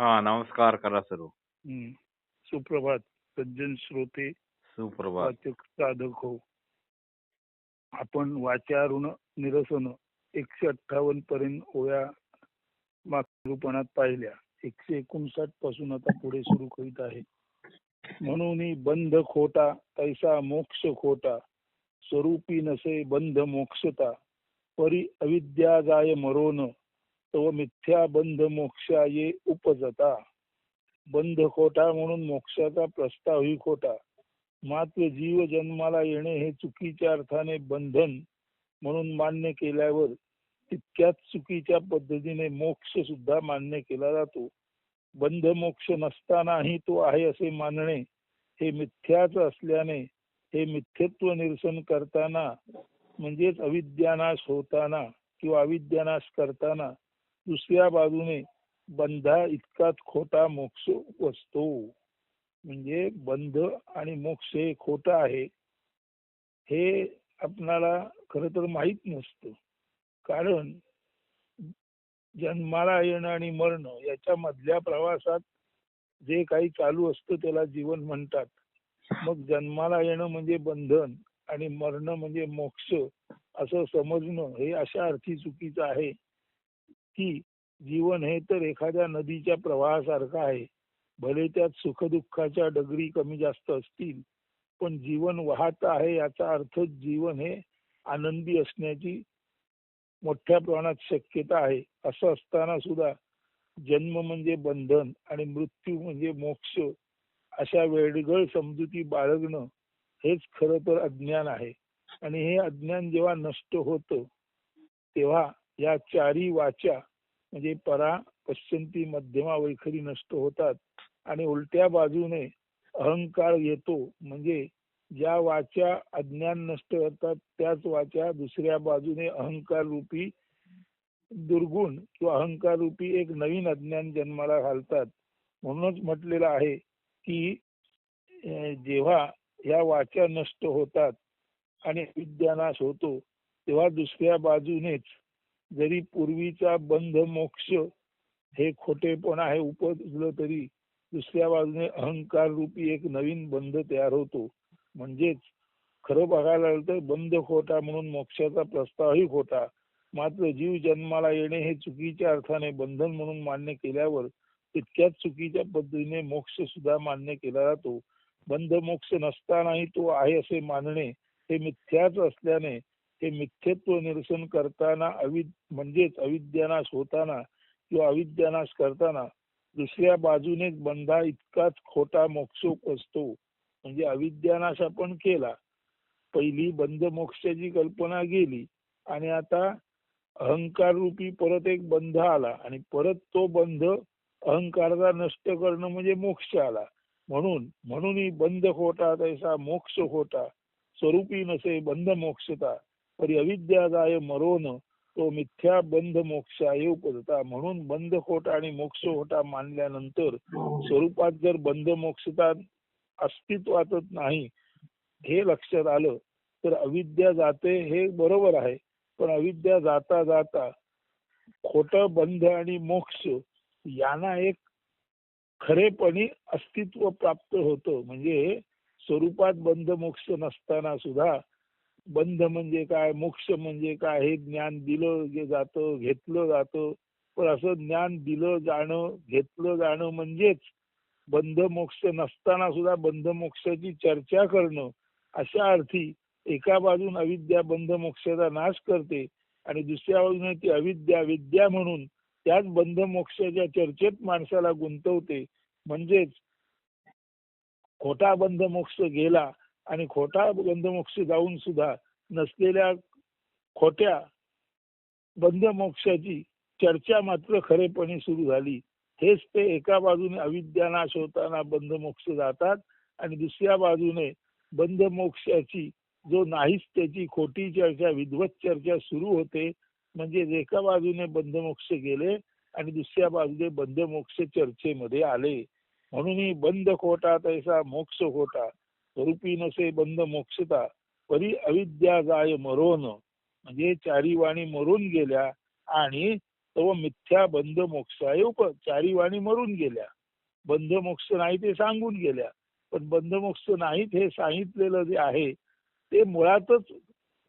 हा नमस्कार करा सर्व. हम्म. सुप्रभात सज्जन श्रोते सुप्रभात. वाचक साधक हो. आपण वाचारुण निरसन एकशे अठ्ठावन्न पर्यंत ओळ्या मागरूपणात पाहिल्या. एकशे एकोणसाठपासून आता पुढे सुरू करीत आहे. म्हणून बंध खोटा तैसा मोक्ष खोटा स्वरूपी नसे बंध मोक्षता परी अविद्या जाय मरोन तो मिथ्या बंध मोक्षा ये उपजता. बंध खोटा म्हणून मोक्षाचा प्रस्तावही खोटा. मात्र जीव जन्माला येणे हे चुकीच्या अर्थाने बंधन म्हणून मान्य केल्यावर तितक्याच चुकीच्या पद्धतीने मोक्ष सुद्धा मान्य केला जातो. बंध मोक्ष नसतानाही तो आहे असे मानणे हे मिथ्याच असल्याने हे मिथ्यत्व निरसन करताना म्हणजेच अविद्यानाश होताना किंवा अविद्यानाश करताना दुसऱ्या बाजूने बंधा इतकाच खोटा मोक्ष असतो म्हणजे बंध आणि मोक्ष हे खोटं आहे. हे आपणाला खर तर माहीत नसतं. कारण जन्माला येणं आणि मरणं याच्या मधल्या प्रवासात जे काही चालू असतं त्याला जीवन म्हणतात. मग जन्माला येणं म्हणजे बंधन आणि मरणं म्हणजे मोक्ष असं समजणं हे अशा अर्थी चुकीचं आहे. की जीवन हे तर एखाद्या नदीच्या प्रवाहासारखं आहे. भले त्यात सुखदुःखाच्या डगरी कमी जास्त असतील पण जीवन वाहत आहे याचा अर्थ जीवन हे आनंदी असण्याची मोठ्या प्रमाणात शक्यता आहे. असं असताना सुद्धा जन्म म्हणजे बंधन आणि मृत्यू म्हणजे मोक्ष अशा वेडगळ समजुती बाळगणं हेच खरं तर अज्ञान आहे. आणि हे अज्ञान जेव्हा नष्ट होतं तेव्हा या चारी वाचा म्हणजे परा पश्चंती मध्यमा वैखरी नष्ट होतात. आणि उलट्या बाजूने अहंकार येतो. म्हणजे ज्या वाचा अज्ञान नष्ट होतात त्याच वाचा दुसऱ्या बाजूने अहंकार रूपी दुर्गुण किंवा अहंकार रूपी एक नवीन अज्ञान जन्माला घालतात. म्हणूनच म्हटलेलं आहे की जेव्हा ह्या वाचा नष्ट होतात आणि विद्यानाश होतो तेव्हा दुसऱ्या बाजूनेच जरी पूर्वीचा बंध मोक्ष हे खोटेपण आहे उपजलं तरी दुसऱ्या बाजूने अहंकार रूपी एक नवीन बंध तयार होतो. म्हणजेच खरं बघायला आलं तर बंध खोटा म्हणून मोक्षाचा प्रस्तावही खोटा. मात्र जीव जन्माला येणे हे चुकीच्या अर्थाने बंधन म्हणून मान्य केल्यावर तितक्याच चुकीच्या पद्धतीने मोक्ष सुद्धा मान्य केला जातो. बंध मोक्ष नसतानाही तो आहे असे मानणे हे मिथ्याच असल्याने हे मिथ्यत्व निरसन करताना अविद म्हणजेच अविद्यानाश होताना किंवा अविद्यानाश करताना दुसऱ्या बाजूने बंधा इतकाच खोटा मोक्ष असतो. म्हणजे अविद्यानाश आपण केला. पहिली बंध मोक्षाची कल्पना गेली आणि आता अहंकार रूपी परत एक बंध आला आणि परत तो बंध अहंकाराचा नष्ट करणं म्हणजे मोक्ष आला. म्हणून म्हणून बंध खोटा तैसा मोक्ष खोटा स्वरूपी नसे बंध मोक्षता. परी अविद्यादाय मरोन तो मिथ्या बंध मोक्षाय उपजता. म्हणून बंध खोट आणि मोक्ष खोटा मानल्यानंतर स्वरूपात जर बंध मोक्षता अस्तित्वातच नाही हे लक्षात आलं तर अविद्या जाते हे बरोबर आहे. पण अविद्या जाता जाता खोट बंध आणि मोक्ष यांना एक खरेपणी अस्तित्व प्राप्त होतं. म्हणजे स्वरूपात बंध मोक्ष नसताना सुद्धा बंध म्हणजे काय मोक्ष म्हणजे काय हे ज्ञान दिलं जातं घेतलं जातं. पण असं ज्ञान दिलं जाणं घेतलं जाणं म्हणजेच बंध मोक्ष नसताना सुद्धा बंध मोक्षाची चर्चा करणं. अशा अर्थी एका बाजून अविद्या बंध मोक्षाचा नाश करते आणि दुसऱ्या बाजूने ती अविद्या विद्या म्हणून त्याच बंध मोक्षाच्या चर्चेत माणसाला गुंतवते. म्हणजेच खोटा बंध मोक्ष गेला आणि खोटा बंध मोक्ष जाऊन सुद्धा नसलेल्या खोट्या बंध मोक्षाची चर्चा मात्र खरेपणे सुरू झाली. हेच ते एका बाजूने अविद्यानाश होताना बंध मोक्ष जातात आणि दुसऱ्या बाजूने बंध मोक्षाची जो नाहीच त्याची खोटी चर्चा विद्वत चर्चा सुरू होते म्हणजे एका बाजूने बंधमोक्ष गेले आणि दुसऱ्या बाजूने बंधमोक्ष चर्चेमध्ये आले. म्हणून बंद खोटा तैसा मोक्ष खोटा. स्वरूपी नसे बंद मोक्षता परी अविद्या जाय मरोन. म्हणजे चारी वाणी मरून गेल्या आणि तो मिथ्या बंध मोक्षाय उप चारी वाणी मरून गेल्या. बंध मोक्ष नाही ते सांगून गेल्या. पण बंध मोक्ष नाहीत हे सांगितलेलं जे आहे ते मुळातच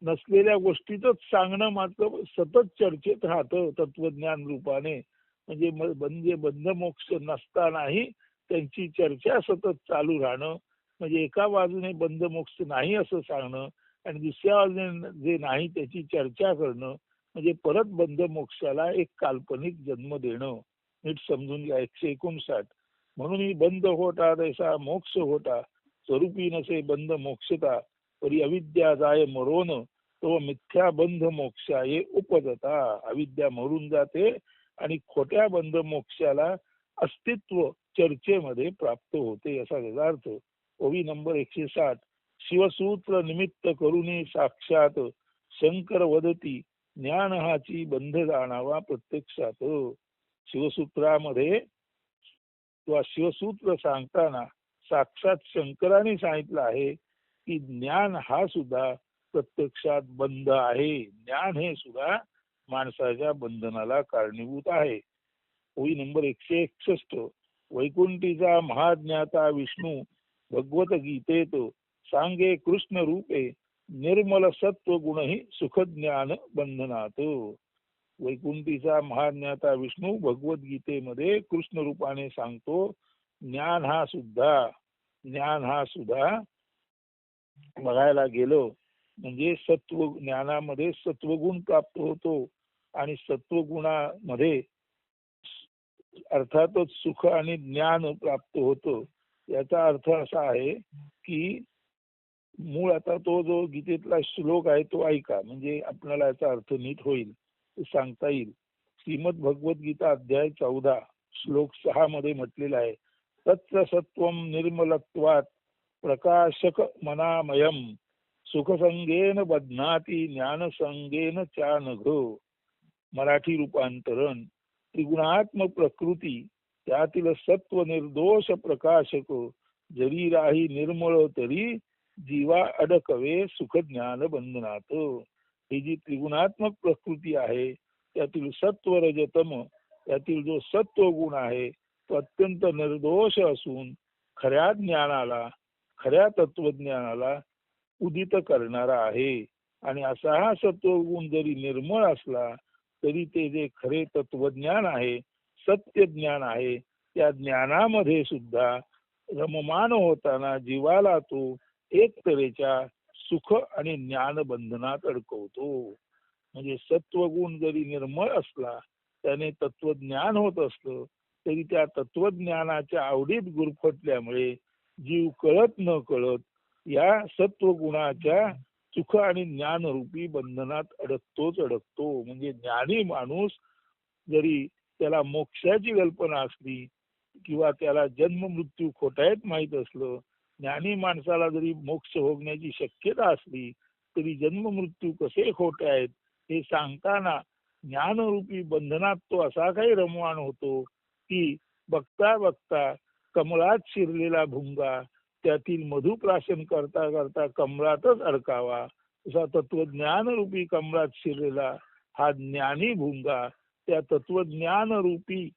नसलेल्या गोष्टीतच सांगणं मात्र सतत चर्चेत राहतं तत्वज्ञान रूपाने. म्हणजे म्हणजे बंध मोक्ष नसतानाही त्यांची चर्चा सतत चालू राहणं म्हणजे एका बाजूने बंध मोक्ष नाही असं सांगणं आणि दुसऱ्या बाजूने जे नाही त्याची चर्चा करणं म्हणजे परत बंध मोक्षाला एक काल्पनिक जन्म देणं नीट समजून घ्या एकशे एकोणसाठ. म्हणून ही बंद होता तैसा मोक्ष होता स्वरूपी नसे बंध मोक्षता परी अविद्या जाय मरोन तो मिथ्या बंध मोक्षाये उपजता. अविद्या मरून जाते आणि खोट्या बंध मोक्षाला अस्तित्व चर्चेमध्ये प्राप्त होते असा त्याचा अर्थ. ओवी नंबर एकशे साठ शिवसूत्र निमित्त करुणे साक्षात. शंकर वदती ज्ञान हाची बंध जाणावा प्रत्यक्षात. शिवसूत्रामध्ये किंवा शिवसूत्र सांगताना साक्षात शंकराने सांगितलं आहे की ज्ञान हा सुद्धा प्रत्यक्षात बंध आहे. ज्ञान हे सुद्धा माणसाच्या बंधनाला कारणीभूत आहे. ओळी नंबर एकशे एकसष्ट. वैकुंठीचा महाज्ञाता विष्णू भगवत गीतेत सांगे कृष्ण रूपे निर्मल सत्व गुणही सुख ज्ञान बंधनात. वैकुंठीचा महाज्ञाता विष्णू भगवद्गीतेमध्ये कृष्ण रूपाने सांगतो ज्ञान हा सुद्धा ज्ञान हा सुद्धा बघायला गेलो म्हणजे सत्व ज्ञानामध्ये सत्वगुण प्राप्त होतो आणि सत्वगुणामध्ये अर्थातच सुख आणि ज्ञान प्राप्त होतं. याचा अर्थ असा आहे की मूळ आता तो जो गीतेतला श्लोक आहे तो ऐका. म्हणजे आपल्याला याचा अर्थ नीट होईल सांगता येईल. श्रीमद गीता अध्याय चौदा श्लोक सहा मध्ये म्हटलेला आहे तत्र सत्व निर्मलत्वात प्रकाशक मनामयम सुखसंगेन बदनाती ज्ञानसंगेन चानघ. मराठी रूपांतरण त्रिगुणात्म प्रकृती त्यातील सत्व निर्दोष प्रकाशक जरी राही निर्मळ तरी जीवा अडकवे सुख ज्ञान बंधनात. ही जी त्रिगुणात्मक प्रकृती आहे त्यातील सत्व रजतम त्यातील जो सत्व गुण आहे तो अत्यंत निर्दोष असून खऱ्या ज्ञानाला खऱ्या तत्वज्ञानाला उदित करणारा आहे. आणि असा हा सत्वगुण जरी निर्मळ असला तरी ते जे खरे तत्वज्ञान आहे सत्य ज्ञान आहे. त्या ज्ञानामध्ये सुद्धा रममान होताना जीवाला तो एक तऱ्हेच्या सुख आणि ज्ञान बंधनात अडकवतो. म्हणजे सत्वगुण जरी निर्मळ असला त्याने तत्वज्ञान होत असलं तरी त्या तत्वज्ञानाच्या आवडीत गुरफटल्यामुळे जीव कळत न कळत या सत्वगुणाच्या सुख आणि ज्ञानरूपी बंधनात अडकतोच अडकतो. म्हणजे ज्ञानी माणूस जरी त्याला मोक्षाची कल्पना असली किंवा त्याला जन्म मृत्यू खोटायत माहीत असलं ज्ञानी माणसाला जरी मोक्ष होण्याची शक्यता असली तरी जन्म मृत्यू कसे खोटे आहेत हे सांगताना ज्ञानरूपी बंधनात तो असा काही रमवाण होतो की बघता बघता कमळात शिरलेला भुंगा त्यातील मधुप्राशन करता करता कमळातच अडकावा. तसा तत्व ज्ञानरूपी कमळात शिरलेला हा ज्ञानी भुंगा त्या तत्वज्ञान रूपी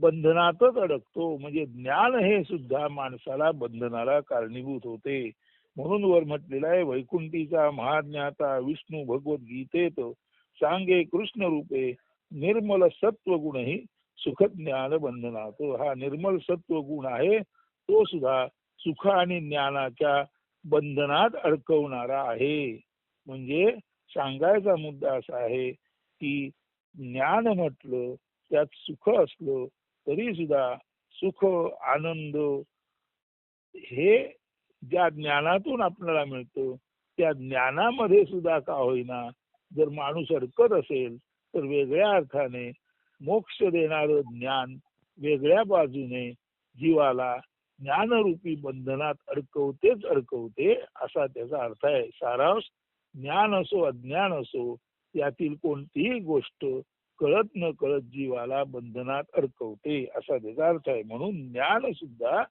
बंधनातच अडकतो. म्हणजे ज्ञान हे सुद्धा माणसाला बंधनाला कारणीभूत होते. म्हणून वर म्हटलेला आहे वैकुंठीचा महाज्ञाता विष्णू भगवत गीतेत सांगे कृष्ण रूपे निर्मल सत्व गुणही सुख ज्ञान बंधनात. हा निर्मल सत्व गुण आहे तो सुद्धा सुख आणि ज्ञानाच्या बंधनात अडकवणारा आहे. म्हणजे सांगायचा मुद्दा असा आहे की ज्ञान म्हटलं त्यात सुख असलं तरी सुद्धा सुख आनंद हे ज्या ज्ञानातून आपल्याला मिळतं त्या ज्ञानामध्ये सुद्धा का होईना जर माणूस अडकत असेल तर वेगळ्या अर्थाने मोक्ष देणारं ज्ञान वेगळ्या बाजूने जीवाला ज्ञानरूपी बंधनात अडकवतेच अडकवते असा त्याचा अर्थ आहे. सारांश ज्ञान असो अज्ञान असो यातील कोणतीही गोष्ट कळत न कळत जीवाला बंधनात अडकवते असा त्याचा अर्थ आहे. म्हणून ज्ञान सुद्धा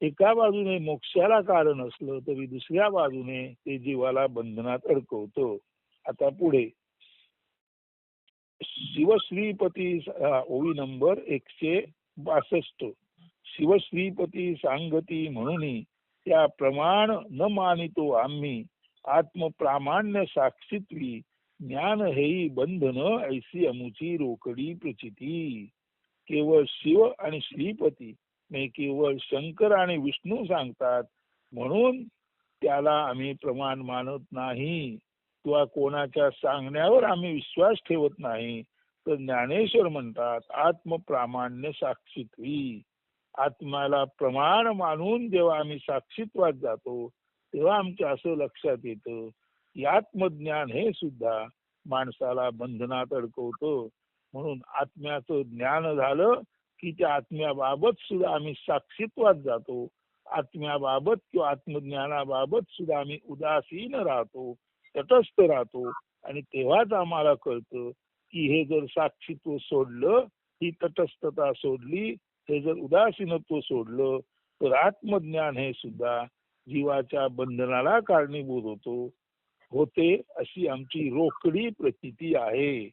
एका बाजूने मोक्षाला कारण असलं तरी दुसऱ्या बाजूने ते जीवाला बंधनात अडकवतो. आता पुढे. शिवश्रीपती ओवी नंबर एकशे बासष्ट. शिवश्रीपती सांगती म्हणून त्या प्रमाण न मानितो आम्ही आत्मप्रामाण्य साक्षित्वी ज्ञान हेई बंधन ऐसी अमुची रोकडी प्रचिती. केवळ शिव आणि श्रीपती नाही केवळ शंकर आणि विष्णू सांगतात म्हणून त्याला आम्ही प्रमाण मानत नाही. किंवा कोणाच्या सांगण्यावर आम्ही विश्वास ठेवत नाही तर ज्ञानेश्वर म्हणतात आत्मप्रामाण्य साक्षित्वी आत्म्याला प्रमाण मानून जेव्हा आम्ही साक्षित्वात जातो तेव्हा आमच्या असं लक्षात येतं की आत्मज्ञान हे सुद्धा माणसाला बंधनात अडकवतो. म्हणून आत्म्याचं ज्ञान झालं की त्या आत्म्याबाबत सुद्धा आम्ही साक्षीत्वात जातो. आत्म्याबाबत किंवा आत्मज्ञानाबाबत सुद्धा आम्ही उदासीन राहतो तटस्थ राहतो. आणि तेव्हाच आम्हाला कळतं की हे जर साक्षीत्व सोडलं ही तटस्थता सोडली हे जर उदासीनत्व सोडलं तर आत्मज्ञान हे सुद्धा जीवाच्या बंधनाला कारणीभूत होतो होते अशी आमची रोकडी प्रचिती आहे.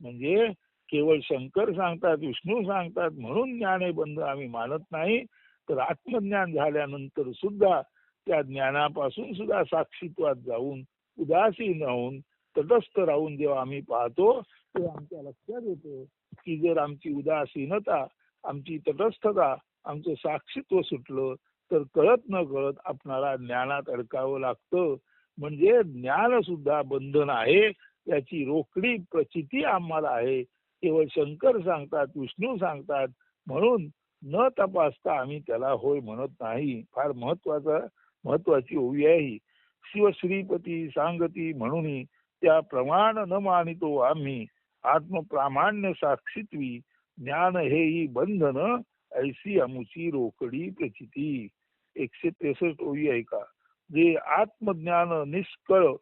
म्हणजे केवळ शंकर सांगतात विष्णू सांगतात म्हणून ज्ञाने बंध आम्ही मानत नाही तर आत्मज्ञान झाल्यानंतर सुद्धा त्या ज्ञानापासून सुद्धा साक्षीत्वात जाऊन उदासीन राहून तटस्थ राहून जेव्हा आम्ही पाहतो तेव्हा आमच्या लक्षात येतो की जर आमची उदासीनता आमची तटस्थता आमचं साक्षीत्व सुटलं तर कळत न कळत आपणाला ज्ञानात अडकावं लागतं. म्हणजे ज्ञान सुद्धा बंधन आहे. याची रोकडी प्रचिती आम्हाला आहे. केवळ शंकर सांगतात विष्णू सांगतात म्हणून न तपासता आम्ही त्याला होय म्हणत नाही. फार महत्त्वाचा महत्वाची ओवी आहे ही. शिवश्रीपती सांगती म्हणून त्या प्रमाण न मानितो आम्ही. आत्मप्रामाण्य साक्षीत्वी. ज्ञान हे ही बंधन. ऐसी अमुची रोकडी प्रचिती. एकशे त्रेसष्ट ओळी ऐका जे आत्मज्ञान निष्कळ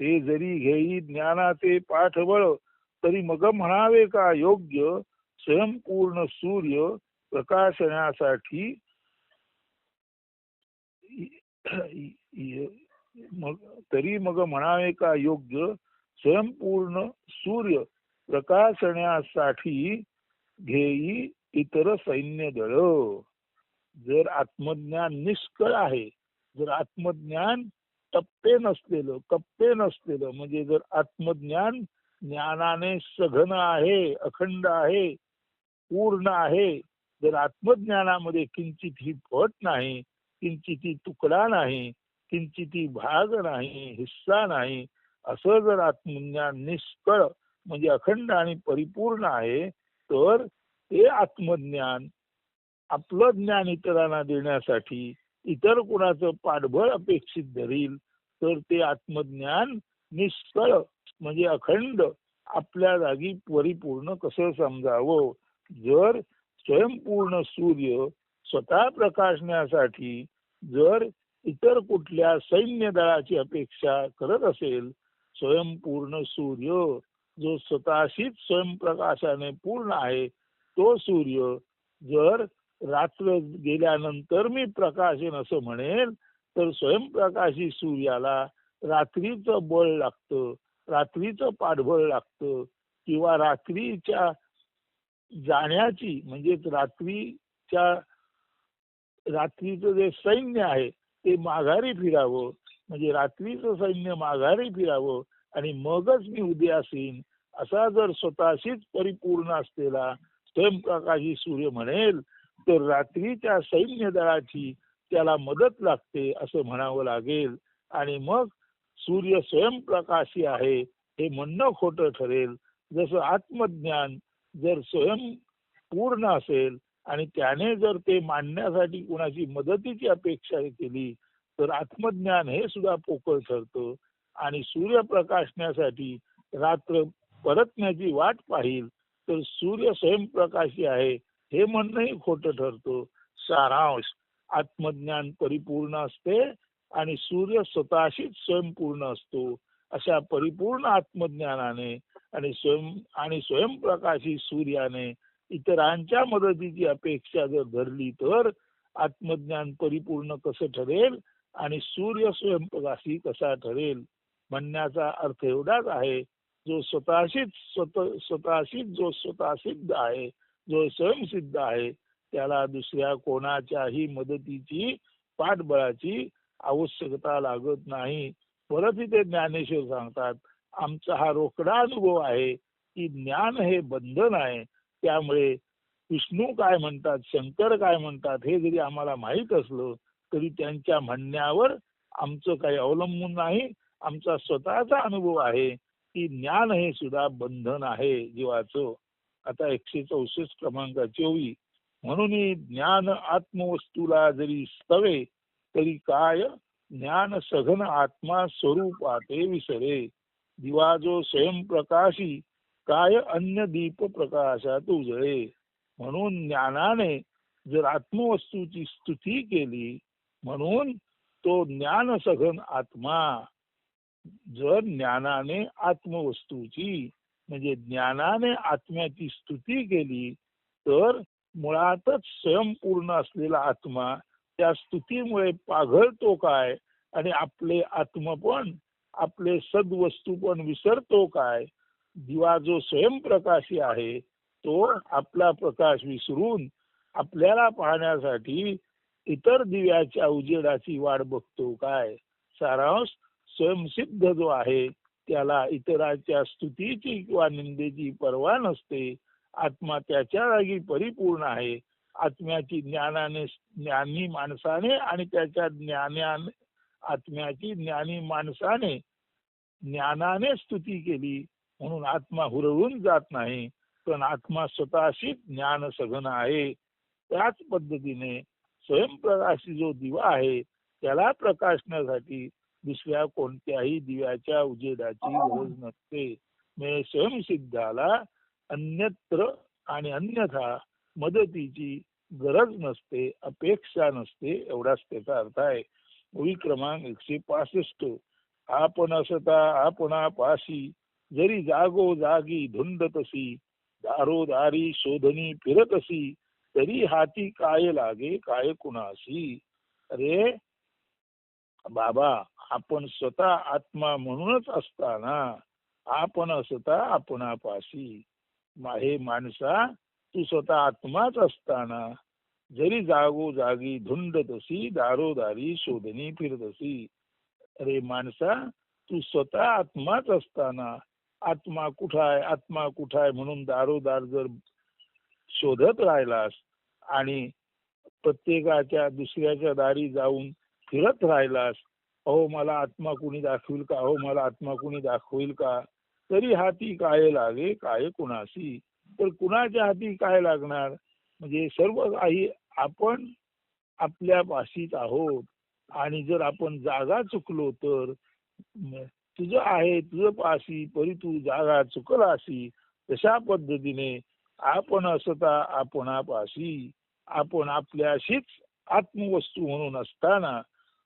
ते जरी घेई ज्ञानाचे पाठबळ तरी मग म्हणावे का योग्य स्वयंपूर्ण सूर्य प्रकाशण्यासाठी? मग तरी मग म्हणावे का योग्य स्वयंपूर्ण सूर्य प्रकाशण्यासाठी घेई इतर सैन्य दळ जर आत्मज्ञान निष्कळ आहे जर आत्मज्ञान टप्पे नसलेलं कप्पे नसलेलं म्हणजे जर आत्मज्ञान ज्ञानाने सघन आहे अखंड आहे पूर्ण आहे जर आत्मज्ञानामध्ये किंचित ही फट नाही किंचित ही तुकडा नाही किंचित ही भाग नाही हिस्सा नाही असं जर आत्मज्ञान निष्कळ म्हणजे अखंड आणि परिपूर्ण आहे तर ते आत्मज्ञान आपलं ज्ञान इतरांना देण्यासाठी इतर कुणाचं पाठबळ अपेक्षित धरील तर ते आत्मज्ञान निष्कळ म्हणजे अखंड आपल्या जागी परिपूर्ण कसं समजावं? जर स्वयंपूर्ण सूर्य स्वतः प्रकाशण्यासाठी जर इतर कुठल्या सैन्य दळाची अपेक्षा करत असेल स्वयंपूर्ण सूर्य जो स्वतःशीच स्वयंप्रकाशाने पूर्ण आहे तो सूर्य जर रात्र गेल्यानंतर मी प्रकाशन असं म्हणेल तर स्वयंप्रकाशी सूर्याला रात्रीचं बळ लागतं रात्रीचं पाठबळ लागतं किंवा रात्रीच्या जाण्याची म्हणजेच रात्रीच्या रात्रीचं जे सैन्य आहे ते माघारी फिरावं म्हणजे रात्रीचं सैन्य माघारी फिरावं आणि मगच मी उद्यासीन असा जर स्वतःशीच परिपूर्ण असलेला स्वयंप्रकाशी सूर्य म्हणेल तर रात्रीच्या सैन्य दळाची त्याला मदत लागते असं म्हणावं लागेल. आणि मग सूर्य स्वयंप्रकाशी आहे हे म्हणणं खोटं ठरेल. जसं आत्मज्ञान जर स्वयं पूर्ण असेल आणि त्याने जर ते मांडण्यासाठी कुणाची मदतीची अपेक्षा केली तर आत्मज्ञान हे सुद्धा पोकळ ठरतं. आणि सूर्य प्रकाशण्यासाठी रात्र परतण्याची वाट पाहिल तर सूर्य स्वयंप्रकाशी आहे हे म्हणणंही खोटं ठरतं. सारांश आत्मज्ञान परिपूर्ण असते आणि सूर्य स्वतःशीच स्वयंपूर्ण असतो. अशा परिपूर्ण आत्मज्ञानाने आणि स्वयं आणि स्वयंप्रकाशी सूर्याने इतरांच्या मदतीची अपेक्षा जर धरली तर आत्मज्ञान परिपूर्ण कसं ठरेल आणि सूर्य स्वयंप्रकाशी कसा ठरेल म्हणण्याचा अर्थ एवढाच आहे जो स्वतःशीच स्वतः स्वतःशीच जो स्वतः सिद्ध आहे जो स्वयंसिद्ध आहे त्याला दुसऱ्या कोणाच्याही मदतीची पाठबळाची आवश्यकता लागत नाही. परत इथे ज्ञानेश्वर सांगतात आमचा हा रोकडा अनुभव आहे की ज्ञान हे बंधन आहे. त्यामुळे विष्णू काय म्हणतात शंकर काय म्हणतात हे जरी आम्हाला माहीत असलं तरी त्यांच्या म्हणण्यावर आमचं काही अवलंबून नाही. आमचा स्वतःचा अनुभव आहे की ज्ञान हे सुद्धा बंधन आहे जीवाचं. आता एकशे चौसष्ट क्रमांकाची ओवी म्हणून ज्ञान आत्मवस्तूला जरी स्तवे तरी काय ज्ञान सघन आत्मा स्वरूपाते विसरे. दिवा जो स्वयंप्रकाशी काय अन्य दीप प्रकाशात उजळे. म्हणून ज्ञानाने जर आत्मवस्तूची स्तुती केली म्हणून तो ज्ञान सघन आत्मा. जर ज्ञानाने आत्मवस्तूची म्हणजे ज्ञानाने आत्म्याची स्तुती केली तर मुळातच स्वयंपूर्ण असलेला आत्मा त्या स्तुतीमुळे पाघळतो काय? आणि आपले आत्मपण आपले सद्वस्तू पण विसरतो काय? दिवा जो स्वयंप्रकाशी आहे तो आपला प्रकाश विसरून आपल्याला पाहण्यासाठी इतर दिव्याच्या उजेडाची वाट बघतो काय? सारांश स्वयंसिद्ध जो आहे त्याला इतराच्या स्तुतीची किंवा निंदेची पर्वा नसते. आत्मा त्याच्या जागी परिपूर्ण आहे. आत्म्याची ज्ञानाने ज्ञानी माणसाने आणि त्याच्या ज्ञानाने आत्म्याची ज्ञानी माणसाने ज्ञानाने स्तुती केली. म्हणून आत्मा हुरळून जात नाही पण आत्मा स्वतःशी ज्ञान सघन आहे. त्याच पद्धतीने स्वयंप्रकाशी जो दिवा आहे त्याला प्रकाशण्यासाठी दुसऱ्या कोणत्याही दिव्याच्या उजेडाची गरज नसते. स्वयंसिद्धाला अन्यत्र आणि अन्यथा मदतीची गरज नसते अपेक्षा नसते एवढाच त्याचा अर्थ आहे. ओळी क्रमांक एकशे पासष्ट. आपण असता आपणा पाशी जरी जागो जागी धुंडतसी दारोदारी शोधनी फिरतसी तरी हाती काय लागे काय कुणाशी? अरे बाबा आपण स्वतः आत्मा म्हणूनच असताना आपण असता आपणापाशी. हे माणसा तू स्वतः आत्माच असताना. जरी जागो जागी धुंडतसी दारोदारी शोधनी फिरतसी अरे माणसा तू स्वतः आत्माच असताना. आत्मा कुठं आहे आत्मा कुठं आहे म्हणून दारोदार जर शोधत राहिलास आणि प्रत्येकाच्या दुसऱ्याच्या दारी जाऊन फिरत राहिलास अहो मला आत्मा कुणी दाखवील का? अहो मला आत्मा कुणी दाखवील का? तरी हाती काय लागे काय कुणाशी? तर कुणाच्या हाती काय लागणार? म्हणजे सर्व काही आपण आपल्या पाशीच आहोत. आणि जर आपण जागा चुकलो तर तुझं आहे तुझं पाशी परी तू जागा चुकलाशी तशा पद्धतीने आपण असता आपणापाशी. आपण आपल्याशीच आत्मवस्तू म्हणून असताना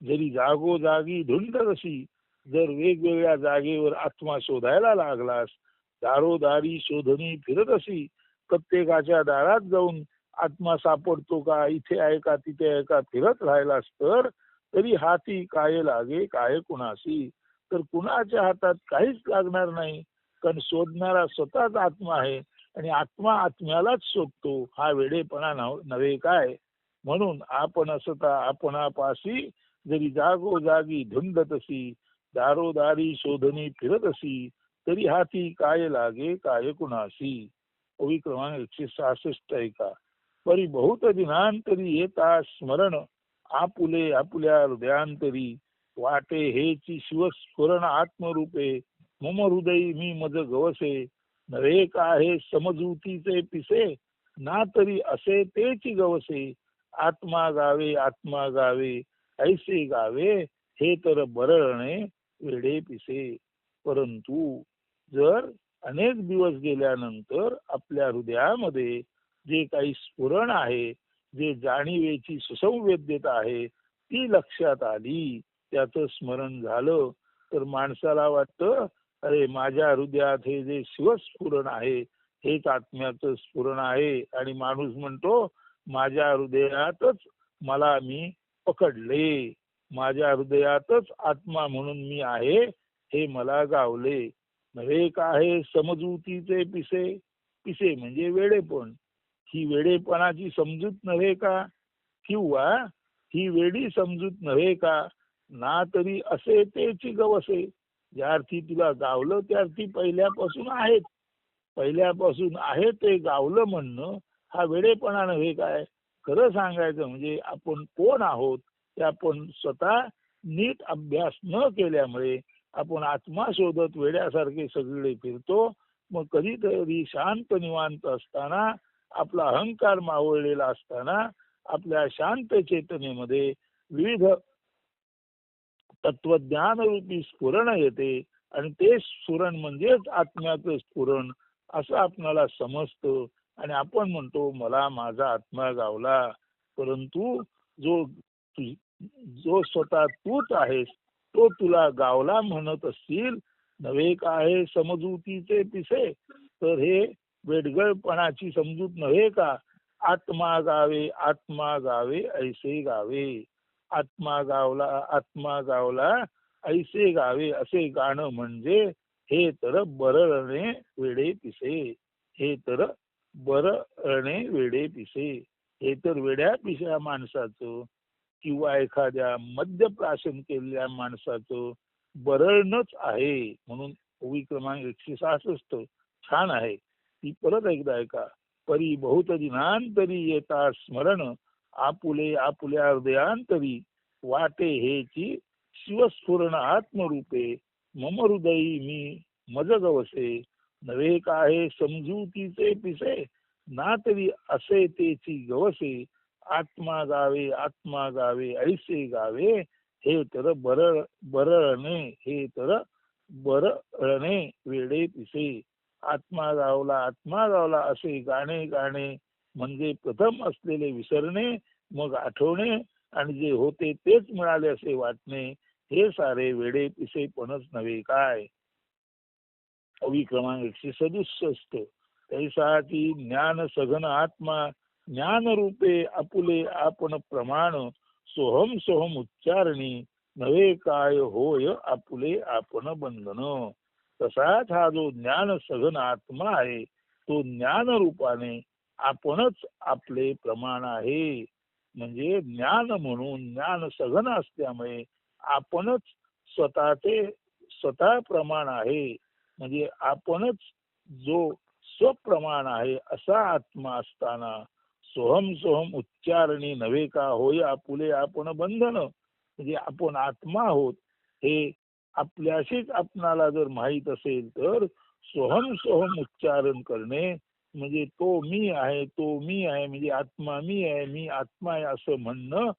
जरी जागोजागी धुंड कशी जर वेगवेगळ्या जागेवर आत्मा शोधायला लागलास दारोदारी शोधणी फिरत अशी प्रत्येकाच्या दारात जाऊन आत्मा सापडतो का इथे आहे का तिथे आहे का फिरत राहिलास तर तरी हाती काय लागे काय कुणाशी? तर कुणाच्या हातात काहीच लागणार नाही. कारण शोधणारा स्वतःच आत्मा आहे आणि आत्मा आत्म्यालाच शोधतो. हा वेडेपणा नव- नव्हे काय? म्हणून आपण असता आपणापाशी जरी जागो जागी धुंडतसी दारोदारी शोधणी फिरत असी तरी हाती काय लागे काय कुणाशी? ओवी क्रमांक एकशे सहासष्ट ऐका. परी बहुत दिनांतरी येता स्मरण आपुले आपुल्या हृदयांतरी वाटे हेची शिवस्फुरण आत्मरूपे मम हृदयी मी मज गवसे. नव्हे का हे समजूतीचे पिसे ना तरी असे तेची गवसे. आत्मा गावे आत्मा गावे. ऐसे गावे हे तर बरळणे वेडे पिसे. परंतु जर अनेक दिवस गेल्यानंतर आपल्या हृदयामध्ये जे काही स्फुरण आहे जे जाणीवेची सुसंवेद्यता आहे ती लक्षात आली त्याचं स्मरण झालं तर माणसाला वाटतं अरे माझ्या हृदयात हे जे शिवस्फुरण आहे हेच आत्म्याचं स्फुरण आहे. आणि माणूस म्हणतो माझ्या हृदयातच मला मी पकडले. माझ्या हृदयातच आत्मा म्हणून मी आहे हे मला गावले. नव्हे का आहे समजुतीचे पिसे? पिसे म्हणजे वेडेपण. ही वेडेपणाची समजूत नव्हे का? किंवा ही वेडी समजूत नव्हे का? ना तरी असे तेची गवसे ज्या अर्थी तुला गावलं त्या अर्थी पहिल्यापासून आहेत. पहिल्यापासून आहे ते गावलं म्हणणं हा वेडेपणा नव्हे काय? खरं सांगायचं म्हणजे आपण कोण आहोत ते आपण स्वतः नीट अभ्यास न केल्यामुळे आपण आत्मा शोधत वेड्यासारखे सगळे फिरतो. मग कधीतरी शांत निवांत असताना आपला अहंकार मावळलेला असताना आपल्या शांत चेतनेमध्ये विविध तत्वज्ञान रूपी स्फुरण येते आणि ते स्फुरण म्हणजेच आत्म्याचं स्फुरण असं आपणाला समजतं. आणि आपण म्हणतो मला माझा आत्मा गावला. परंतु जो तु- जो स्वतः तूच आहेस तो तुला गावला म्हणत असतील नव्हे काय समजुतीचे पिसे? तर हे वेडगळपणाची समजूत नव्हे का? आत्मा गावे आत्मा गावे ऐसे गावे. आत्मा गावला आत्मा गावला ऐसे गावे असे गाणं म्हणजे हे तर बरळणे वेडे पिसे. हे तर बरळणे वेडे पिसे. हे तर वेड्या पिशा माणसाचं. किंवा एखाद्या मद्यप्राशन केलेल्या माणसाचं बरळणच आहे. म्हणून ओवी क्रमांक एकशे सहासष्ट छान आहे. ती परत एकदा ऐका. परी बहुत दिनांतरी येता स्मरण. आपुले आपुल्या हृदयांतरी. वाटे हेची शिवस्फुरण आत्मरूपे. मम हृदयी मी मज गवसे नव्हे काय समजूतीचे पिसे. ना तरी असे तेची गवसे आत्मा गावे आत्मा गावे ऐसे गावे. हे तर बरळ बरळणे हे तर बरळणे वेडे पिसे. आत्मा गावला आत्मा गावला असे गाणे गाणे. म्हणजे प्रथम असलेले विसरणे मग आठवणे. आणि जे होते तेच मिळाले असे वाटणे. हे सारे वेडे पिसे पणच नव्हे काय. कवी क्रमांक एकशे सदुसष्ट. तैसाची ज्ञान सघन आत्मा ज्ञान रूपे आपुले आपण प्रमाण सोहम सोहम उच्चारणी नव्हे काय होय आपुले आपण बंधन. तसाच हा जो ज्ञान सघन आत्मा आहे तो ज्ञान रूपाने आपणच आपले प्रमाण आहे. म्हणजे ज्ञान म्हणून ज्ञान सघन असल्यामुळे आपणच स्वतःचे स्वतः प्रमाण आहे. म्हणजे आपणच जो स्वप्रमाण आहे असा आत्मा असताना सोहम सोहम उच्चारणी नव्हे का? होय आपुले आपण बंधन. म्हणजे आपण आत्मा आहोत हे आपल्याशीच आपणाला जर माहीत असेल तर सोहम सोहम उच्चारण करणे म्हणजे तो मी आहे तो मी आहे म्हणजे आत्मा मी आहे मी आत्मा आहे असं म्हणणं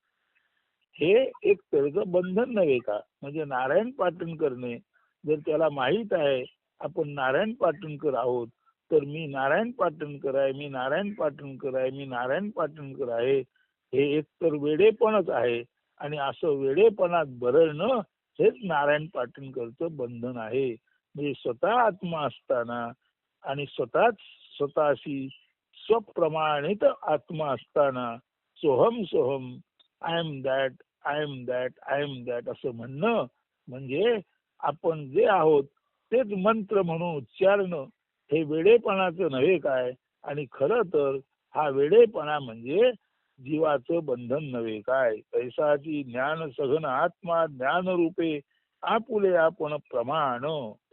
हे एक तऱ्हेचं बंधन नव्हे का? म्हणजे नारायण पाटण करणे जर त्याला माहीत आहे आपण नारायण पाटणकर आहोत तर मी नारायण पाटणकर आहे मी नारायण पाटणकर आहे मी नारायण पाटणकर आहे हे एक तर वेडेपणच आहे. आणि असं वेडेपणात भरणं हेच नारायण पाटणकरचं बंधन आहे. म्हणजे स्वतः आत्मा असताना आणि स्वतःच स्वतःशी स्वप्रमाणित आत्मा असताना सोहम Soham I am that I am that I am that असं म्हणणं म्हणजे आपण जे आहोत तेच मंत्र म्हणून उच्चारणं हे वेडेपणाचं नव्हे काय? आणि खरं तर हा वेडेपणा म्हणजे जीवाचं बंधन नव्हे काय? पैसाची ज्ञान सघन आत्मा ज्ञान रूपे आपुले आपण प्रमाण.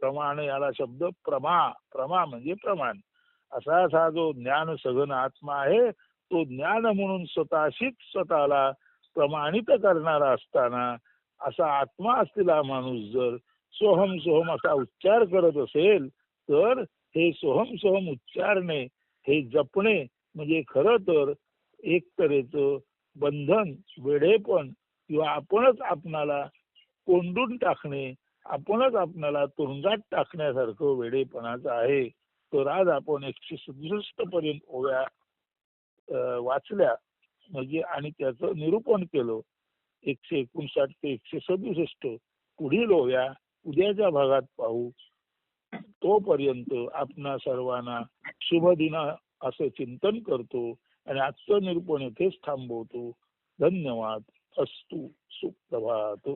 प्रमाण याला शब्द प्रमा. प्रमा म्हणजे प्रमाण. असाच हा जो ज्ञान सघन आत्मा आहे तो ज्ञान म्हणून स्वतःशीच स्वतःला प्रमाणित करणारा असताना असा आत्मा असलेला माणूस जर सोहम सोहम असा उच्चार करत असेल तर हे सोहम सोहम उच्चारणे हे जपणे म्हणजे खरं तर एक तऱ्हेचं बंधन वेडेपण किंवा आपणच आपणाला कोंडून टाकणे आपणच आपणाला तुरुंगात टाकण्यासारखं वेडेपणाचं आहे. तर आज आपण एकशे सदुसष्ट पर्यंत ओव्या वाचल्या. म्हणजे आणि त्याचं निरूपण केलं. एकशे एकोणसाठ ते एकशे सदुसष्ट. पुढील ओव्या उद्याच्या भागात पाहू. तोपर्यंत आपणा सर्वांना शुभ दिना असं चिंतन करतो आणि आजचं निरूपण इथेच थांबवतो. धन्यवाद. अस्तु. सुप्रभात.